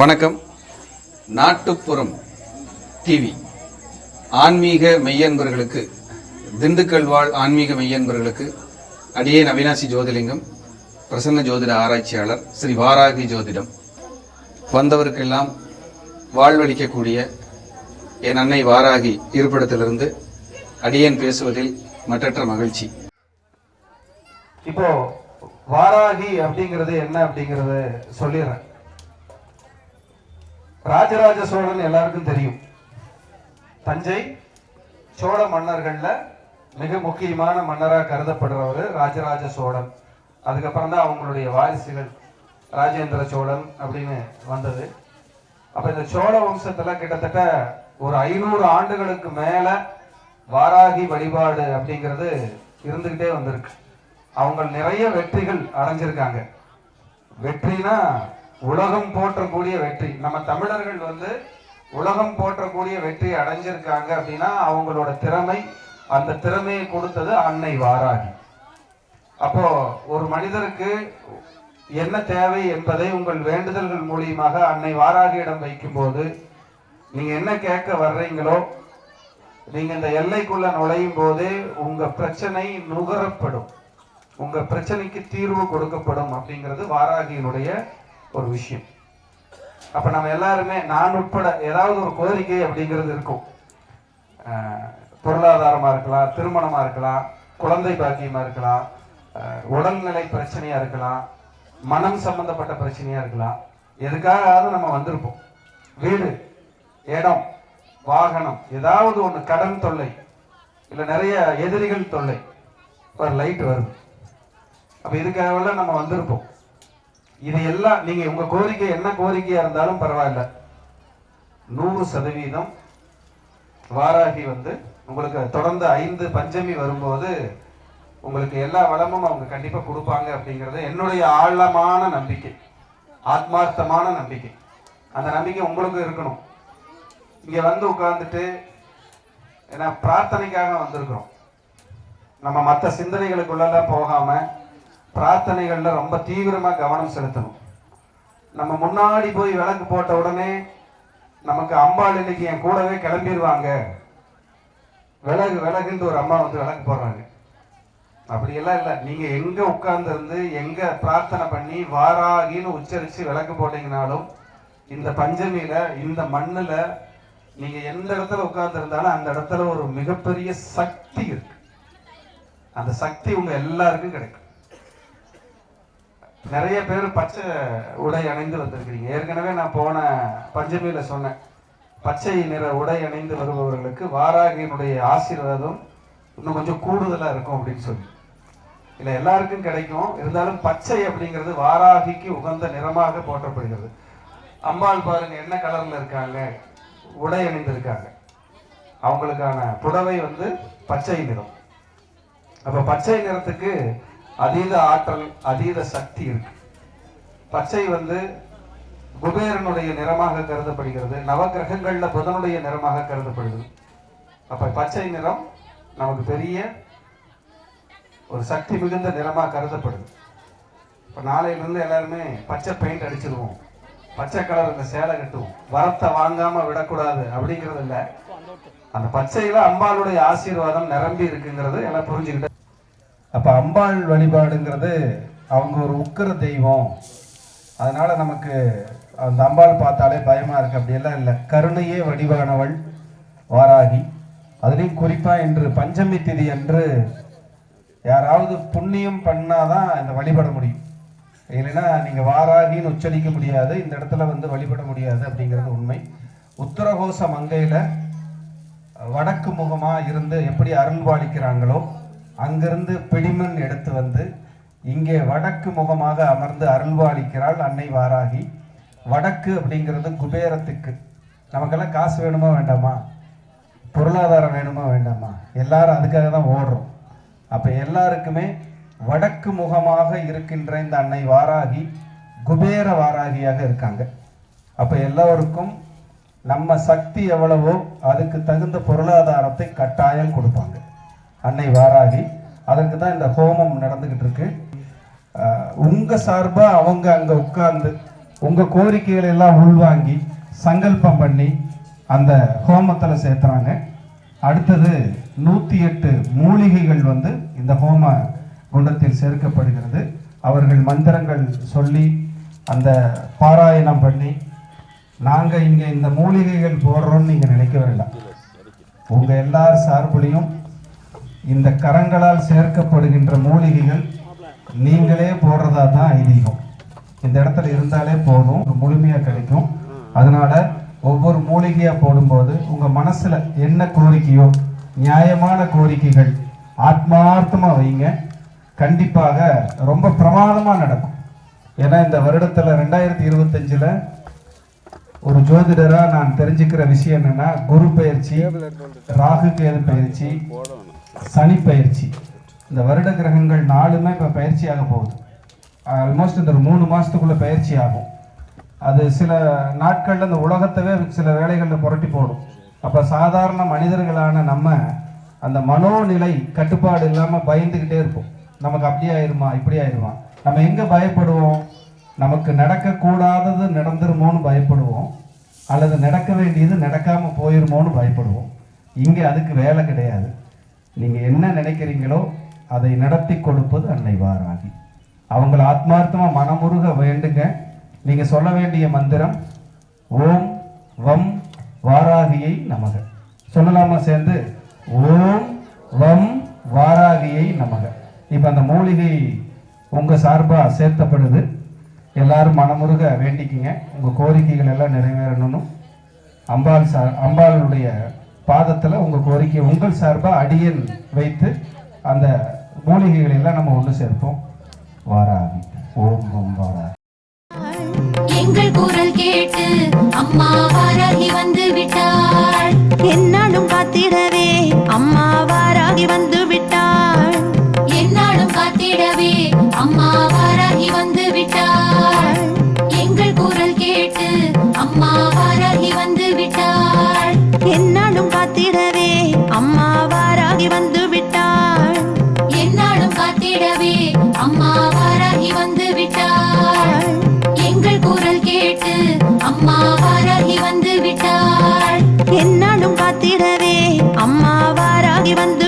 வணக்கம். நாட்டுப்புறம் டிவி ஆன்மீக மெய்யன்பர்களுக்கு திண்டுக்கல் வாழ் ஆன்மீக மெய்யன்பர்களுக்கு அடியேன் அவினாசி ஜோதிலிங்கம் பிரசன்ன ஜோதிட ஆராய்ச்சியாளர் ஸ்ரீ வாராகி ஜோதிடம். வந்தவருக்கெல்லாம் வாழ்வளிக்கக்கூடிய என் அன்னை வாராகி இருப்பிடத்திலிருந்து அடியேன் பேசுவதில் மற்றற்ற மகிழ்ச்சி. இப்போ வாராகி அப்படிங்கிறது என்ன அப்படிங்கிறது சொல்லிடுறேன். ராஜராஜ சோழன் எல்லாருக்கும் தெரியும். தஞ்சை சோழ மன்னர்கள்ல மிக முக்கியமான மன்னராக கருதப்படுறவர் ராஜராஜ சோழன். அதுக்கப்புறம் தான் அவங்களுடைய வாரிசுகள் ராஜேந்திர சோழன் அப்படின்னு வந்தது. அப்ப இந்த சோழ வம்சத்துல கிட்டத்தட்ட ஒரு ஐநூறு ஆண்டுகளுக்கு மேல வாராகி வழிபாடு அப்படிங்கிறது இருந்துகிட்டே வந்திருக்கு. அவங்க நிறைய வெற்றிகள் அடைஞ்சிருக்காங்க. வெற்றினா உலகம் போற்றக்கூடிய வெற்றி. நம்ம தமிழர்கள் வந்து உலகம் போற்றக்கூடிய வெற்றி அடைஞ்சிருக்காங்க அப்படின்னா அவங்களோட திறமை அந்த திறமையை கொடுத்தது அன்னை வாராகி. அப்போ ஒரு மனிதருக்கு என்ன தேவை என்பதை உங்கள் வேண்டுதல்கள் மூலியமாக அன்னை வாராகியிடம் வைக்கும்போது நீங்க என்ன கேட்க வர்றீங்களோ நீங்க இந்த எல்லைக்குள்ள நுழையும் போதே உங்க பிரச்சனை நுகரப்படும். உங்க பிரச்சனைக்கு தீர்வு கொடுக்கப்படும் அப்படிங்கிறது வாராகியினுடைய ஒரு விஷயம். அப்ப நம்ம எல்லாருமே நான் உட்பட ஏதாவது ஒரு கோரிக்கை அப்படிங்கிறது இருக்கும். பொருளாதாரமாக பொருளாதாரமா இருக்கலாம் திருமணமா இருக்கலாம் குழந்தை பாக்கியமா இருக்கலாம் உடல்நிலை பிரச்சனையா இருக்கலாம் மனம் சம்பந்தப்பட்ட பிரச்சனையா இருக்கலாம். எதுக்காகாவது நம்ம வந்திருப்போம். வீடு இடம் வாகனம் ஏதாவது ஒண்ணு கடன் தொல்லை இல்ல நிறைய எதிரிகள் தொல்லை ஒரு லைட் வருது. அப்ப இதுக்காக நம்ம வந்திருப்போம். இது எல்லாம் நீங்க உங்க கோரிக்கை என்ன கோரிக்கையா இருந்தாலும் பரவாயில்ல. நூறு சதவீதம் வாராகி வந்து உங்களுக்கு தொடர்ந்து ஐந்து பஞ்சமி வரும்போது உங்களுக்கு எல்லா வளமும் அவங்க கண்டிப்பா கொடுப்பாங்க அப்படிங்கிறது என்னுடைய ஆழமான நம்பிக்கை ஆத்மார்த்தமான நம்பிக்கை. அந்த நம்பிக்கை உங்களுக்கு இருக்கணும். இங்க வந்து உட்கார்ந்துட்டு ஏன்னா பிரார்த்தனைக்காக வந்திருக்கிறோம். நம்ம மற்ற சிந்தனைகளுக்குள்ளெல்லாம் போகாமல் பிரார்த்தனைகளில் ரொம்ப தீவிரமாக கவனம் செலுத்தணும். நம்ம முன்னாடி போய் விளக்கு போட்ட உடனே நமக்கு அம்பாள் இன்னைக்கு என் கூடவே கிளம்பிடுவாங்க விலகு விலகுன்னு ஒரு அம்மா வந்து விளக்கு போடுறாங்க. அப்படியெல்லாம் இல்லை. நீங்கள் எங்கே உட்கார்ந்துருந்து எங்கே பிரார்த்தனை பண்ணி வாராகின்னு உச்சரித்து விளக்கு போட்டீங்கனாலும் இந்த பஞ்சமியில் இந்த மண்ணில் நீங்கள் எந்த இடத்துல உட்கார்ந்துருந்தாலும் அந்த இடத்துல ஒரு மிகப்பெரிய சக்தி இருக்கு. அந்த சக்தி உங்கள் எல்லாருக்கும் கிடைக்கும். நிறைய பேர் பச்சை உடை அணிந்து வந்திருக்கிறீங்க. ஏற்கனவே நான் போன பஞ்சமியில் சொன்னேன். பச்சை நிற உடை அணிந்து வருபவர்களுக்கு வாராகியினுடைய ஆசீர்வாதம் இன்னும் கொஞ்சம் கூடுதலாக இருக்கும் அப்படின்னு சொல்லி. இல்லை எல்லாருக்கும் கிடைக்கும். இருந்தாலும் பச்சை அப்படிங்கிறது வாராகிக்கு உகந்த நிறமாக போற்றப்படுகிறது. அம்பாள் பாருங்க என்ன கலரில் இருக்காங்க? உடை அணிந்திருக்காங்க அவங்களுக்கான புடவை வந்து பச்சை நிறம். அப்போ பச்சை நிறத்துக்கு அதீத ஆற்றல் அதீத சக்தி இருக்கு. பச்சை வந்து குபேரனுடைய நிறமாக கருதப்படுகிறது நவகிரகங்கள்ல புதனுடைய நிறமாக கருதப்படுகிறது அப்ப பச்சை நிறம் நமக்கு பெரிய ஒரு சக்தி மிகுந்த நிறமா கருதப்படுது. இப்ப நாளையில இருந்து எல்லாருமே பச்சை பெயிண்ட் அடிச்சிருவோம். பச்சை கலர் இந்த சேலை கட்டுவோம். வரத்தை வாங்காம விடக்கூடாது அப்படிங்கிறது இல்ல. அந்த பச்சையில அம்பாளுடைய ஆசீர்வாதம் நிரம்பி இருக்குங்கிறது எல்லாம் புரிஞ்சுக்கிட்டு அப்போ அம்பாள் வழிபாடுங்கிறது அவங்க ஒரு உக்கிர தெய்வம். அதனால் நமக்கு அந்த அம்பாள் பார்த்தாலே பயமாக இருக்கு. அப்படியெல்லாம் இல்லை. கருணையே வடிவானவள் வாராகி. அதுலேயும் குறிப்பாக இன்று பஞ்சமி திதி என்று யாராவது புண்ணியம் பண்ணாதான் இந்த வழிபட முடியும். இல்லைன்னா நீங்கள் வாராகின்னு உச்சரிக்க முடியாது. இந்த இடத்துல வந்து வழிபட முடியாது அப்படிங்கிறது உண்மை. உத்தரகோச மங்கையில் வடக்கு முகமாக இருந்து எப்படி அருள்பாலிக்கிறாங்களோ அங்கிருந்து பிடிமண் எடுத்து வந்து இங்கே வடக்கு முகமாக அமர்ந்து அருள்வாளிக்கிறாள் அன்னை வாராகி. வடக்கு அப்படிங்கிறது குபேரத்துக்கு. நமக்கெல்லாம் காசு வேணுமா வேண்டாமா? பொருளாதாரம் வேணுமா வேண்டாமா? எல்லாரும் அதுக்காக தான் ஓடுறோம். அப்போ எல்லாருக்குமே வடக்கு முகமாக இருக்கின்ற இந்த அன்னை வாராகி குபேர வாராகியாக இருக்காங்க. அப்போ எல்லோருக்கும் நம்ம சக்தி எவ்வளவோ அதுக்கு தகுந்த பொருளாதாரத்தை கட்டாயம் கொடுப்பாங்க. அன்னை வாராகி. அதற்கு தான் இந்த ஹோமம் நடந்துக்கிட்டு இருக்கு உங்கள் சார்பாக அவங்க அங்கே உட்கார்ந்து உங்கள் கோரிக்கைகளை எல்லாம் உள்வாங்கி சங்கல்பம் பண்ணி அந்த ஹோமத்தில் சேர்த்துறாங்க. அடுத்தது நூற்றி எட்டு மூலிகைகள் வந்து இந்த ஹோம குண்டத்தில் சேர்க்கப்படுகிறது. அவர்கள் மந்திரங்கள் சொல்லி அந்த பாராயணம் பண்ணி நாங்கள் இங்கே இந்த மூலிகைகள் போடுறோம்னு நீங்கள் நினைக்க வேண்டாம் உங்கள் எல்லார் சார்புலையும் இந்த கரங்களால் சேர்க்கப்படுகின்ற மூலிகைகள் நீங்களே போடுறதா தான் ஐதீகம். இந்த இடத்துல இருந்தாலே போதும் முழுமையாக கிடைக்கும். அதனால ஒவ்வொரு மூலிகையா போடும்போது உங்க மனசுல என்ன கோரிக்கையோ நியாயமான கோரிக்கைகள் ஆத்மார்த்தமா வைங்க. கண்டிப்பாக ரொம்ப பிரமாதமா நடக்கும். ஏன்னா இந்த வருடத்துல ரெண்டாயிரத்தி இருபத்தஞ்சுல ஒரு ஜோதிடரா நான் தெரிஞ்சுக்கிற விஷயம் என்னன்னா குரு பயிற்சி ராகு கேது பயிற்சி சனி பயிற்சி இந்த வருட கிரகங்கள் நாலுமே இப்போ பயிற்சி ஆக போகுது. ஆல்மோஸ்ட் இந்த ஒரு மூணு மாதத்துக்குள்ளே பயிற்சி ஆகும். அது சில நாட்களில் இந்த உலகத்தவே சில வேலைகளில் புரட்டி போடும். அப்போ சாதாரண மனிதர்களான நம்ம அந்த மனோநிலை கட்டுப்பாடு இல்லாமல் பயந்துக்கிட்டே இருப்போம். நமக்கு அப்படி ஆயிருமா இப்படி ஆயிருமா? நம்ம எங்கே பயப்படுவோம்? நமக்கு நடக்கக்கூடாதது நடந்துருமோன்னு பயப்படுவோம். அல்லது நடக்க வேண்டியது நடக்காமல் போயிருமோன்னு பயப்படுவோம். இங்கே அதுக்கு வேலை கிடையாது. நீங்கள் என்ன நினைக்கிறீங்களோ அதை நடத்தி கொடுப்பது அன்னை வாராகி. அவங்கள ஆத்மார்த்தமாக மனமுருக வேண்டுங்க. நீங்கள் சொல்ல வேண்டிய மந்திரம் ஓம் வம் வாராகியை நமக. சொல்லலாமா சேர்ந்து? ஓம் வம் வாராகியை நமக. இப்போ அந்த மூலிகை உங்கள் சார்பாக சேர்த்தப்படுது. எல்லாரும் மனமுருக வேண்டிக்கிங்க. உங்கள் கோரிக்கைகள் எல்லாம் நிறைவேறணும் அம்பாள் சா அம்பாளுடைய பாதத்தில் உங்கள் கோரிக்கை உங்கள் சார்பாக அடியன் வைத்து அந்த மூலிகைகளை எல்லாம் நம்ம ஒன்று சேர்ப்போம். வாராகி. ஓம் ஓம் வாராகி. எங்கள் குரல் கேட்டு அம்மா வாராகி வந்து விட்டாள். என்னாலும் வாராகி வந்து விட்டாள் என்னாலும்